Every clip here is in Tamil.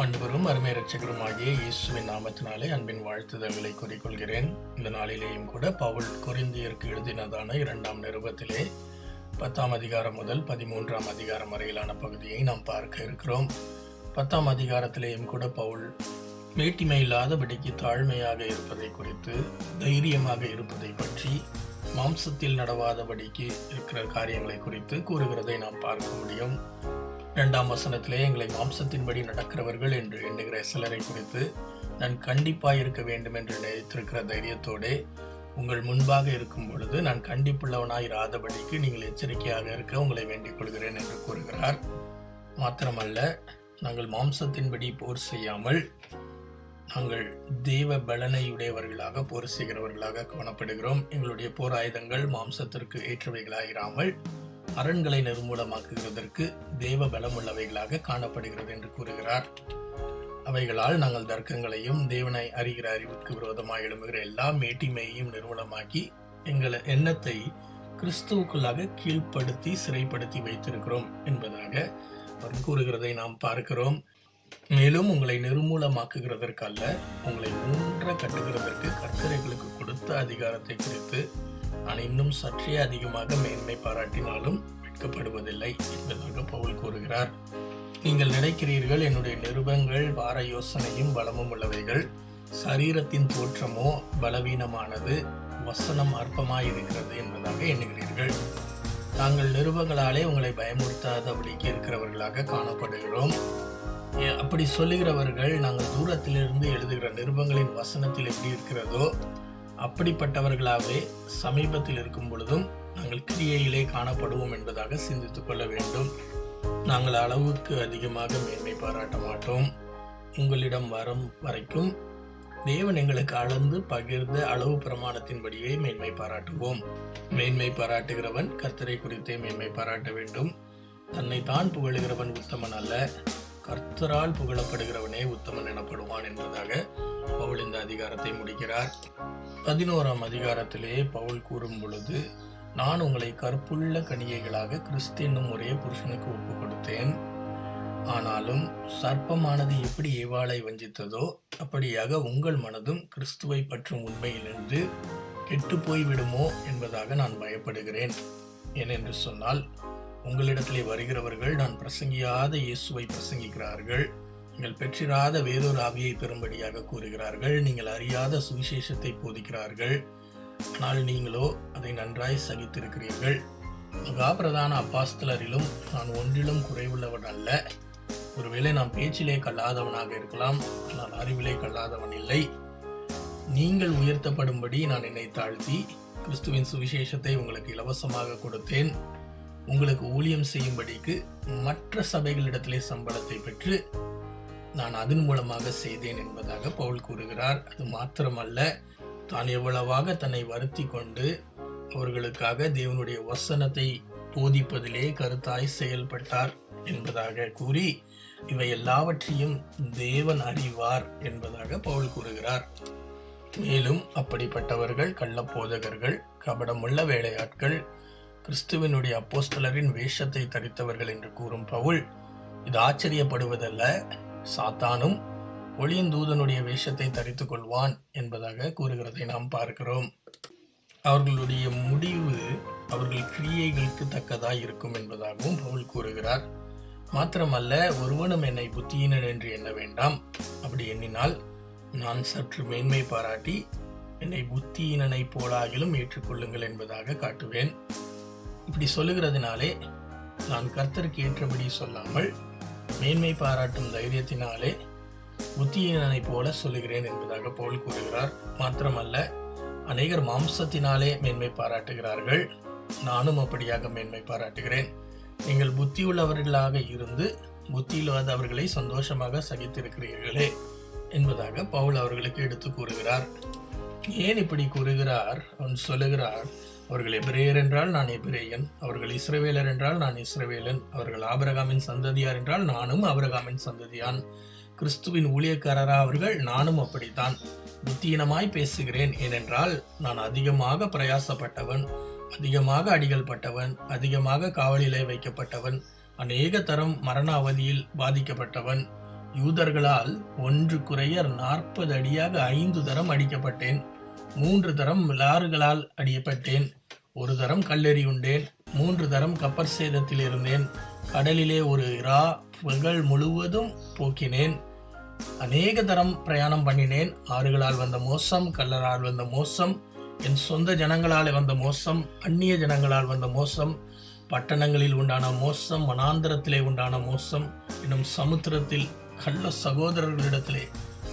ஆண்டவரும் அருமை ரட்சகருமாகிய இயேசுவின் நாமத்தினாலே அன்பின் வாழ்த்துதல்களை கூறிக்கொள்கிறேன். இந்த நாளிலேயும் கூட பவுல் குறிந்தியருக்கு எழுதினதான இரண்டாம் நிருபத்திலே பத்தாம் அதிகாரம் முதல் பதிமூன்றாம் அதிகாரம் வரையிலான பகுதியை நாம் பார்க்க இருக்கிறோம். பத்தாம் அதிகாரத்திலேயும் கூட பவுல் மேட்டிமை இல்லாதபடிக்கு தாழ்மையாக இருப்பதை குறித்து தைரியமாக இருப்பதை பற்றி மாம்சத்தில் நடவாதபடிக்கு இருக்கிற காரியங்களை குறித்து கூறுகிறதை நாம் பார்க்க முடியும். இரண்டாம் வசனத்திலே எங்களை மாம்சத்தின்படி நடக்கிறவர்கள் என்று எண்ணுகிற சிலரை குறித்து நான் கண்டிப்பாக இருக்க வேண்டும் என்று நினைத்திருக்கிற தைரியத்தோடே உங்கள் முன்பாக இருக்கும் பொழுது நான் கண்டிப்புள்ளவனாய் இராதபடிக்கு நீங்கள் எச்சரிக்கையாக இருக்க உங்களை வேண்டிக் கொள்கிறேன் என்று கூறுகிறார். மாத்திரமல்ல நாங்கள் மாம்சத்தின்படி போர் செய்யாமல் நாங்கள் தெய்வ பலனையுடையவர்களாக போர் செய்கிறவர்களாக காணப்படுகிறோம் எங்களுடைய போர் ஆயுதங்கள் மாம்சத்திற்கு ஏற்றவைகளாயிராமல் அரண்களை நிர்மூலமாக்குகிறதற்கு தேவ பலமுள்ளவைகளாக காணப்படுகிறது என்று கூறுகிறார். அவைகளால் நாங்கள் தர்க்கங்களையும் தேவனை அறிகிற அறிவுக்கு விரோதமாக எழும்புகிற எல்லா மேட்டிமையையும் நிர்மூலமாக்கி எங்கள் எண்ணத்தை கிறிஸ்துவுக்குள்ளாக கீழ்ப்படுத்தி சிறைப்படுத்தி வைத்திருக்கிறோம் என்பதாக அவர் கூறுகிறதை நாம் பார்க்கிறோம். மேலும் உங்களை நிர்மூலமாக்குகிறதற்கல்ல உங்களை ஊன்ற கட்டுகிறதற்கு கர்த்தரைகளுக்கு கொடுத்த அதிகாரத்தை குறித்து நான் இன்னும் சற்றே அதிகமாக மேன்மை பாராட்டினாலும் வெட்கப்படுவதில்லை என்பதாக பவுல் கூறுகிறார். நீங்கள் நினைக்கிறீர்கள் என்னுடைய நிருபங்கள் வார யோசனையும் பலமும் உள்ளவைகள். சரீரத்தின் தோற்றமோ பலவீனமானது வசனம் அற்பமாயிருக்கிறது என்பதாக எண்ணுகிறீர்கள். நாங்கள் நிருபங்களாலே உங்களை பயமுறுத்தாதபடிக்கு இருக்கிறவர்களாக காணப்படுகிறோம். ஏ- அப்படி சொல்லுகிறவர்கள் நாங்கள் தூரத்திலிருந்து எழுதுகிற நிருபங்களின் வசனத்தில் எப்படி இருக்கிறதோ அப்படிப்பட்டவர்களாகவே சமீபத்தில் இருக்கும் பொழுதும் நாங்கள் கிரியையிலே காணப்படுவோம் என்பதாக சிந்தித்துக் கொள்ள வேண்டும். நாங்கள் அளவுக்கு அதிகமாக மேன்மை பாராட்ட மாட்டோம். உங்களிடம் வரும் வரைக்கும் தேவன் எங்களுக்கு அளந்து பகிர்ந்த அளவு பிரமாணத்தின்படியே மேன்மை பாராட்டுவோம். மேன்மை பாராட்டுகிறவன் கர்த்தரை குறித்தே மேன்மை பாராட்ட வேண்டும். தன்னை தான் புகழுகிறவன் உத்தமன் அல்ல. கர்த்தரால் புகழப்படுகிறவனே உத்தமன் எனப்படுவான் என்பதாக பவுல் இந்த அதிகாரத்தை முடிக்கிறார். பதினோராம் அதிகாரத்திலே பவுல் கூறும் பொழுது நான் உங்களை கற்புள்ள கணிகைகளாக கிறிஸ்து என்னும் ஒரே புருஷனுக்கு ஒப்பு கொடுத்தேன் ஆனாலும் சர்ப்பமானது எப்படி ஏவாளை வஞ்சித்ததோ அப்படியாக உங்கள் மனதும் கிறிஸ்துவை பற்றும் உண்மையிலிருந்து கெட்டு போய் விடுமோ என்பதாக நான் பயப்படுகிறேன். ஏனென்று சொன்னால் உங்களிடத்திலே வருகிறவர்கள் நான் பிரசங்கியாத இயேசுவை பிரசங்கிக்கிறார்கள். நீங்கள் பெற்றிராத வேறொரு ஆவியை பெறும்படியாக கூறுகிறார்கள். நீங்கள் அறியாத சுவிசேஷத்தை போதிக்கிறார்கள். ஆனால் நீங்களோ அதை நன்றாய் சகித்திருக்கிறீர்கள். மகாபிரதான அப்பாஸ்தலரிலும் நான் ஒன்றிலும் குறைவுள்ளவன் அல்ல. ஒருவேளை நான் பேச்சிலே கல்லாதவனாக இருக்கலாம். ஆனால் அறிவிலே கல்லாதவன் இல்லை. நீங்கள் உயர்த்தப்படும்படி நான் என்னை தாழ்த்தி கிறிஸ்துவின் சுவிசேஷத்தை உங்களுக்கு இலவசமாக கொடுத்தேன். உங்களுக்கு ஊழியம் செய்யும்படிக்கு மற்ற சபைகளிடத்திலே சம்பளத்தை பெற்று நான் அதன் மூலமாக செய்தேன் என்பதாக பவுல் கூறுகிறார். அது மாத்திரமல்ல தான் எவ்வளவாக தன்னை வருத்தி கொண்டு அவர்களுக்காக தேவனுடைய வசனத்தை போதிப்பதிலே கருத்தாய் செயல்பட்டார் என்பதாக கூறி இவை எல்லாவற்றையும் தேவன் அறிவார் என்பதாக பவுல் கூறுகிறார். மேலும் அப்படிப்பட்டவர்கள் கள்ளப்போதகர்கள் கபடமுள்ள வேலையாட்கள் கிறிஸ்துவனுடைய அப்போஸ்தலரின் வேஷத்தை தரித்தவர்கள் என்று கூறும் பவுல் இது ஆச்சரியப்படுவதல்ல சாத்தானும் ஒளியின் தூதனுடைய வேஷத்தை தரித்து கொள்வான் என்பதாக கூறுகிறதை நாம் பார்க்கிறோம். அவர்களுடைய முடிவு அவர்கள் கிரியைகளுக்கு தக்கதாக இருக்கும் என்பதாகவும் பவுல் கூறுகிறார். மாத்திரமல்ல ஒருவனும் என்னை புத்தியினன் என்று எண்ண வேண்டாம். அப்படி எண்ணினால் நான் சற்று மேன்மை பாராட்டி என்னை புத்தியினனை போலாகிலும் ஏற்றுக்கொள்ளுங்கள் என்பதாக காட்டுவேன். இப்படி சொல்லுகிறதுனாலே நான் கர்த்தருக்கு ஏற்றபடி சொல்லாமல் மேன்மை பாராட்டும் தைரியத்தினாலே புத்தியினனை போல சொல்லுகிறேன் என்பதாக போல் கூறுகிறார். மாத்திரமல்ல அநேகர் மாம்சத்தினாலே மேன்மை பாராட்டுகிறார்கள். நானும் அப்படியாக மேன்மை பாராட்டுகிறேன். நீங்கள் புத்தியுள்ளவர்களாக இருந்து புத்தியில்லாதவர்களை சந்தோஷமாக சகித்திருக்கிறீர்களே என்பதாக பவுல் அவர்களுக்கு எடுத்து கூறுகிறார். ஏன் இப்படி கூறுகிறார்? அவன் சொல்லுகிறார் அவர்கள் எபிரேயர் என்றால் நான் எபிரேயன் அவர்கள் இஸ்ரவேலர் என்றால் நான் இஸ்ரவேலன் அவர்கள் ஆபரகாமின் சந்ததியார் என்றால் நானும் ஆபரகாமின் சந்ததியான். கிறிஸ்துவின் ஊழியக்காரரா அவர்கள் நானும் அப்படித்தான். புத்தீனமாய் பேசுகிறேன் ஏனென்றால் நான் அதிகமாக பிரயாசப்பட்டவன் அதிகமாக அடிகள் பட்டவன் அதிகமாக காவலிலே வைக்கப்பட்டவன் அநேக தரம் மரண அவதியில் பாதிக்கப்பட்டவன். யூதர்களால் ஒன்று குறைய நாற்பது அடியாக ஐந்து தரம் அடிக்கப்பட்டேன் மூன்று தரம் லாறுகளால் அடியப்பட்டேன். ஒரு தரம் கல்லெறி உண்டேன் மூன்று தரம் கப்பர் சேதத்தில் இருந்தேன். கடலிலே ஒரு இரா பகல் முழுவதும் போக்கினேன். அநேக தரம் பிரயாணம் பண்ணினேன். ஆறுகளால் வந்த மோசம் கல்லரால் வந்த மோசம் என் சொந்த ஜனங்களால் வந்த மோசம் அந்நிய ஜனங்களால் வந்த மோசம் பட்டணங்களில் உண்டான மோசம் வனாந்திரத்திலே உண்டான மோசம் இன்னும் சமுத்திரத்தில் கள்ள சகோதரர்களிடத்திலே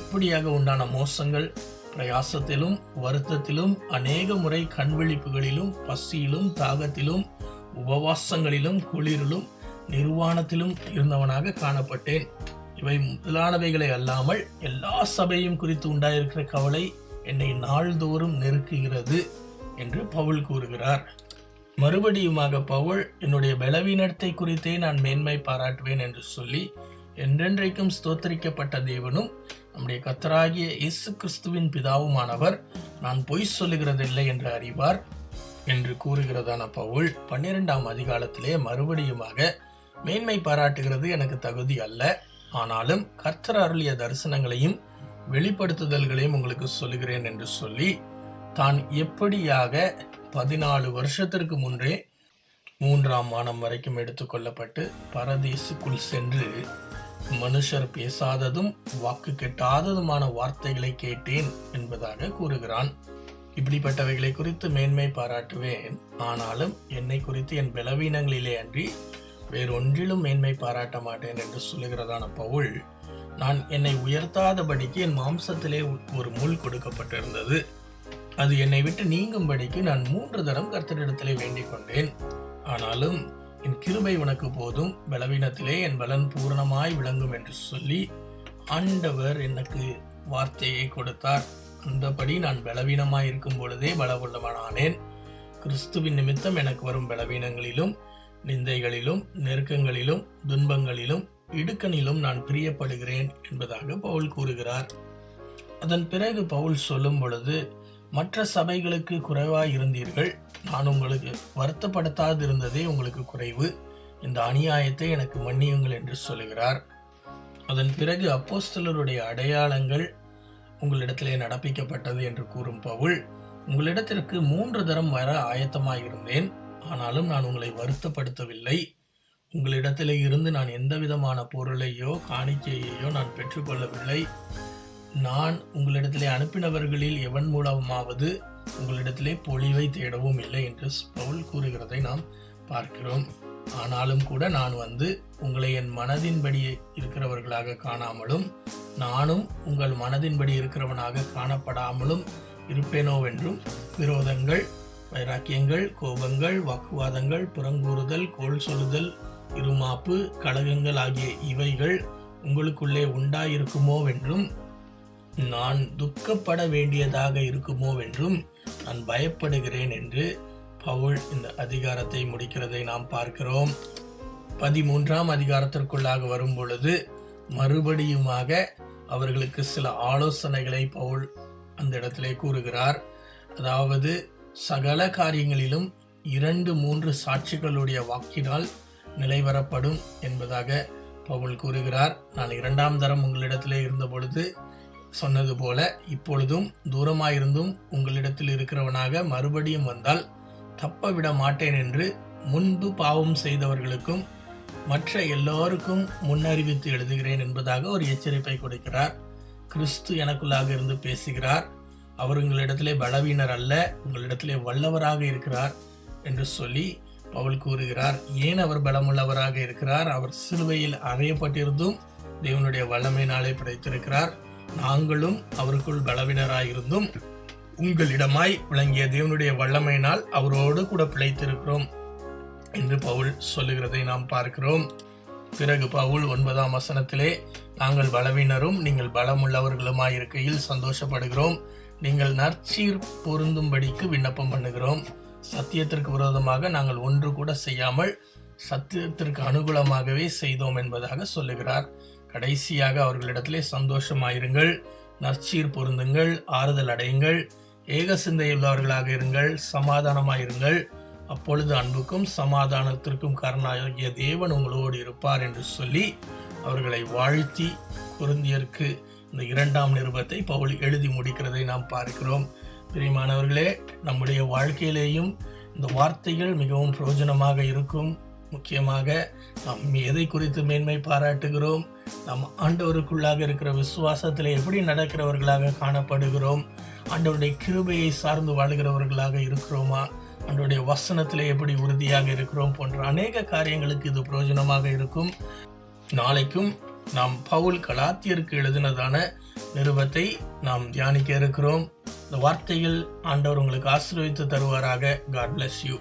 இப்படியாக உண்டான மோசங்கள் பிரயாசத்திலும் வருத்தத்திலும் அநேக முறை கண்விழிப்புகளிலும் பசியிலும் தாகத்திலும் உபவாசங்களிலும் குளிரிலும் நிர்வாணத்திலும் இருந்தவனாக காணப்பட்டேன். இவை முதலானவைகளை அல்லாமல் எல்லா சபையும் குறித்து உண்டாயிருக்கிற கவலை என்னை நாள்தோறும் நெருக்குகிறது என்று பவுல் கூறுகிறார். மறுபடியுமாக பவுல் என்னுடைய பலவீனத்தை குறித்தே நான் மேன்மை பாராட்டுவேன் என்று சொல்லி என்றென்றைக்கும் ஸ்தோத்தரிக்கப்பட்ட தேவனும் நம்முடைய கத்தராகிய இயேசு கிறிஸ்துவின் பிதாவுமானவர். நான் பொய் சொல்லுகிறதில்லை என்று அறிவார் என்று கூறுகிறதான பவுல் பன்னிரெண்டாம் அதிகாலத்திலே மறுபடியுமாக மேன்மை பாராட்டுகிறது எனக்கு தகுதி அல்ல. ஆனாலும் கர்த்தர் அருளிய தரிசனங்களையும் வெளிப்படுத்துதல்களையும் உங்களுக்கு சொல்லுகிறேன் என்று சொல்லி தான் எப்படியாக பதினாலு வருஷத்திற்கு முன்றே மூன்றாம் மாதம் வரைக்கும் எடுத்துக்கொள்ளப்பட்டு பரதேசுக்குள் சென்று மனுஷர் பேசாததும் வாக்கு கெட்டாததுமான வார்த்தைகளை கேட்டேன் என்பதாக கூறுகிறான். இப்படிப்பட்டவைகளை குறித்து மேன்மை பாராட்டுவேன். ஆனாலும் என்னை குறித்து என் பலவீனங்களிலே அன்றி வேறொன்றிலும் மேன்மை பாராட்ட மாட்டேன் என்று சொல்லுகிறதான பவுல் நான் என்னை உயர்த்தாதபடிக்கு என் மாம்சத்திலே ஒரு முள் கொடுக்கப்பட்டிருந்தது. அது என்னை விட்டு நீங்கும்படிக்கு நான் மூன்று தரம் கர்த்தரிடத்திலே வேண்டிக் கொண்டேன். ஆனாலும் என் கிருபை உனக்கு போதும். பலவீனத்திலே என் பலன் பூரணமாய் விளங்கும் என்று சொல்லி ஆண்டவர் எனக்கு வார்த்தையை கொடுத்தார். அந்தபடி நான் பலவீனமாய் இருக்கும் பொழுதே பலவுள்ளவனானேன் கிறிஸ்துவின் நிமித்தம் எனக்கு வரும் பலவீனங்களிலும் நிந்தைகளிலும் நெருக்கங்களிலும் துன்பங்களிலும் இடுக்கணிலும் நான் பிரியப்படுகிறேன் என்பதாக பவுல் கூறுகிறார். அதன் பிறகு பவுல் சொல்லும் பொழுது மற்ற சபைகளுக்கு குறைவாய் இருந்தீர்கள். நான் உங்களுக்கு வருத்தப்படுத்தாதிருந்ததே உங்களுக்கு குறைவு. இந்த அநியாயத்தை எனக்கு மன்னியுங்கள் என்று சொல்லுகிறார். அதன் பிறகு அப்போஸ்தலருடைய அடையாளங்கள் உங்களிடத்திலே நடப்பிக்கப்பட்டது என்று கூறும் பவுல் உங்களிடத்திற்கு மூன்று தரம் வர ஆயத்தமாயிருந்தேன். ஆனாலும் நான் உங்களை வருத்தப்படுத்தவில்லை. உங்களிடத்திலே இருந்து நான் எந்த விதமான பொருளையோ காணிக்கையையோ நான் பெற்றுக்கொள்ளவில்லை. நான் உங்களிடத்திலே அனுப்பினவர்களில் எவன் மூலமாவது உங்களிடத்திலே பொழிவை தேடவும் இல்லை என்று பவுல் கூறுகிறதை நாம் பார்க்கிறோம். ஆனாலும் கூட நான் வந்து உங்களை என் மனதின்படி இருக்கிறவர்களாக காணாமலும் நானும் உங்கள் மனதின்படி இருக்கிறவனாக காணப்படாமலும் இருப்பேனோவென்றும் விரோதங்கள் வைராக்கியங்கள் கோபங்கள் வாக்குவாதங்கள் புறங்கூறுதல் கோல் சொல்லுதல் இருமாப்பு கழகங்கள் ஆகிய இவைகள் உங்களுக்குள்ளே உண்டாயிருக்குமோவென்றும் நான் துக்கப்பட வேண்டியதாக இருக்குமோவென்றும் நான் பயப்படுகிறேன் என்று பவுல் இந்த அதிகாரத்தை முடிக்கிறதை நாம் பார்க்கிறோம். பதிமூன்றாம் அதிகாரத்திற்குள்ளாக வரும் பொழுது மறுபடியுமாக அவர்களுக்கு சில ஆலோசனைகளை பவுல் அந்த இடத்திலே கூறுகிறார். அதாவது சகல காரியங்களிலும் இரண்டு மூன்று சாட்சிகளுடைய வாக்கினால் நிலைவரப்படும் என்பதாக பவுல் கூறுகிறார். நான் இரண்டாம் தரம் உங்களிடத்திலே இருந்த பொழுது சொன்னது போல இப்பொழுதும் தூரமாயிருந்தும் உங்களிடத்தில் இருக்கிறவனாக மறுபடியும் வந்தால் தப்ப விட மாட்டேன் என்று முன்பு பாவம் செய்தவர்களுக்கும் மற்ற எல்லோருக்கும் முன்னறிவித்து எழுதுகிறேன் என்பதாக ஒரு எச்சரிப்பை கொடுக்கிறார். கிறிஸ்து எனக்குள்ளாக இருந்து பேசுகிறார். அவர் உங்களிடத்திலே பலவீனர் அல்ல உங்களிடத்திலே வல்லவராக இருக்கிறார் என்று சொல்லி பவுல் கூறுகிறார். ஏன் அவர் பலமுள்ளவராக இருக்கிறார்? அவர் சிலுவையில் அறையப்பட்டிருந்தும் தேவனுடைய வல்லமையினாலே படைத்திருக்கிறார். நாங்களும் அவருக்குள் பலவினராயிருந்தும் உங்களிடமாய் விளங்கிய தேவனுடைய வல்லமையினால் அவரோடு கூட பிழைத்திருக்கிறோம் என்று பவுல் சொல்லுகிறதை நாம் பார்க்கிறோம். பிறகு பவுல் ஒன்பதாம் வசனத்திலே நாங்கள் பலவீனரும் நீங்கள் பலமுள்ளவர்களுமாயிருக்கையில் சந்தோஷப்படுகிறோம். நீங்கள் நற்சீர் பொருந்தும்படிக்கு விண்ணப்பம் பண்ணுகிறோம். சத்தியத்திற்கு விரோதமாக நாங்கள் ஒன்று கூட செய்யாமல் சத்தியத்திற்கு அனுகூலமாகவே செய்தோம் என்பதாக சொல்லுகிறார். கடைசியாக அவர்களிடத்திலே சந்தோஷமாயிருங்கள் நற்சீர் பொருந்துங்கள் ஆறுதல் அடையுங்கள் ஏக சிந்தையுள்ளவர்களாக இருங்கள் சமாதானமாயிருங்கள். அப்பொழுது அன்புக்கும் சமாதானத்திற்கும் காரணமாகிய தேவன் உங்களோடு இருப்பார் என்று சொல்லி அவர்களை வாழ்த்தி குருந்தியருக்கு இந்த இரண்டாம் நிருபத்தை பவுல் எழுதி முடிக்கிறதை நாம் பார்க்கிறோம். பிரியமானவர்களே நம்முடைய வாழ்க்கையிலேயும் இந்த வார்த்தைகள் மிகவும் பிரயோஜனமாக இருக்கும். முக்கியமாக நாம் எதை குறித்து மேன்மை பாராட்டுகிறோம்? நாம் ஆண்டவருக்குள்ளாக இருக்கிற விசுவாசத்தில் எப்படி நடக்கிறவர்களாக காணப்படுகிறோம்? ஆண்டவருடைய கிருபையை சார்ந்து வாழ்கிறவர்களாக இருக்கிறோமா? ஆண்டவருடைய வசனத்தில் எப்படி உறுதியாக இருக்கிறோம்? போன்ற அநேக காரியங்களுக்கு இது பிரயோஜனமாக இருக்கும். நாளைக்கும் நாம் பவுல் கலாத்தியருக்கு எழுதினதான நிருபத்தை நாம் தியானிக்க இருக்கிறோம். இந்த வார்த்தைகள் ஆண்டவர் உங்களுக்கு ஆசீர்வித்து தருவாராக. God bless you